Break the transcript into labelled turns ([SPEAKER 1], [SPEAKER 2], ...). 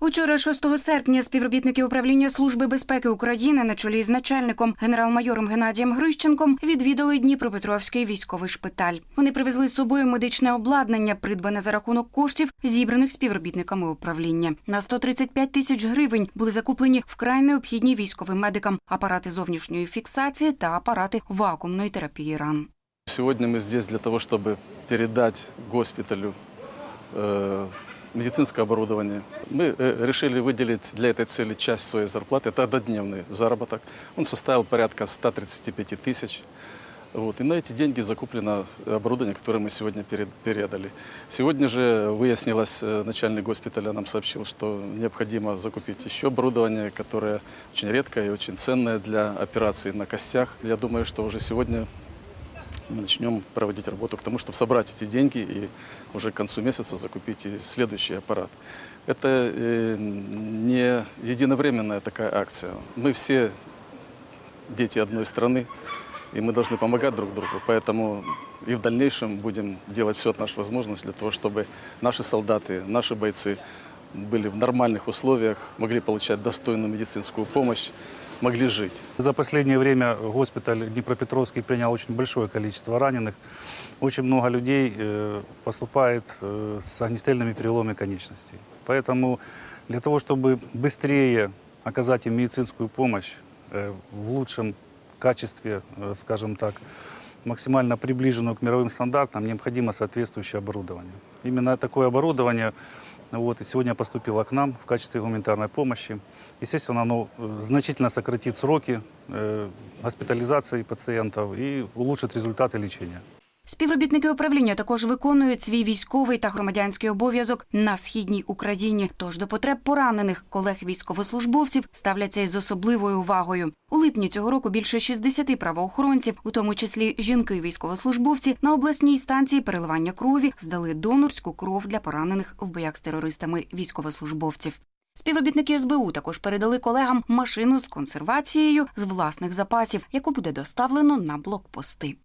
[SPEAKER 1] Учора, 6 серпня, співробітники управління Служби безпеки України на чолі з начальником генерал-майором Геннадієм Грищенком відвідали Дніпропетровський військовий шпиталь. Вони привезли з собою медичне обладнання, придбане за рахунок коштів, зібраних співробітниками управління. На 135 тисяч гривень були закуплені вкрай необхідні військовим медикам апарати зовнішньої фіксації та апарати вакуумної терапії ран.
[SPEAKER 2] Сегодня мы здесь для того, чтобы передать госпиталю э, медицинское оборудование. Мы э, решили выделить для этой цели часть своей зарплаты. Это однодневный заработок. Он составил порядка 135 тысяч. Вот. И на эти деньги закуплено оборудование, которое мы сегодня перед- передали. Сегодня же выяснилось, э, начальник госпиталя нам сообщил, что необходимо закупить еще оборудование, которое очень редкое и очень ценное для операций на костях. Я думаю, что уже сегодня мы начнем проводить работу к тому, чтобы собрать эти деньги и уже к концу месяца закупить и следующий аппарат. Это э, не единовременная такая акция. Мы все дети одной страны, и мы должны помогать друг другу. Поэтому и в дальнейшем будем делать все от нашей возможности для того, чтобы наши солдаты, наши бойцы были в нормальных условиях, могли получать достойную медицинскую помощь, могли жить.
[SPEAKER 3] За последнее время госпиталь Днепропетровский принял очень большое количество раненых. Очень много людей э, поступает э, с огнестрельными переломами конечностей. Поэтому для того, чтобы быстрее оказать им медицинскую помощь э, в лучшем качестве, скажем так, максимально приближенную к мировым стандартам, необходимо соответствующее оборудование. Именно такое оборудование вот, и сегодня поступило к нам в качестве гуманитарной помощи. Естественно, оно э, значительно сократит сроки э, госпитализации пациентов и улучшит результаты лечения.
[SPEAKER 1] Співробітники управління також виконують свій військовий та громадянський обов'язок на східній Україні. Тож до потреб поранених колег військовослужбовців ставляться із особливою увагою. У липні цього року більше 60 правоохоронців, у тому числі жінки військовослужбовці, на обласній станції переливання крові здали донорську кров для поранених в боях з терористами військовослужбовців. Співробітники СБУ також передали колегам машину з консервацією з власних запасів, яку буде доставлено на блокпости.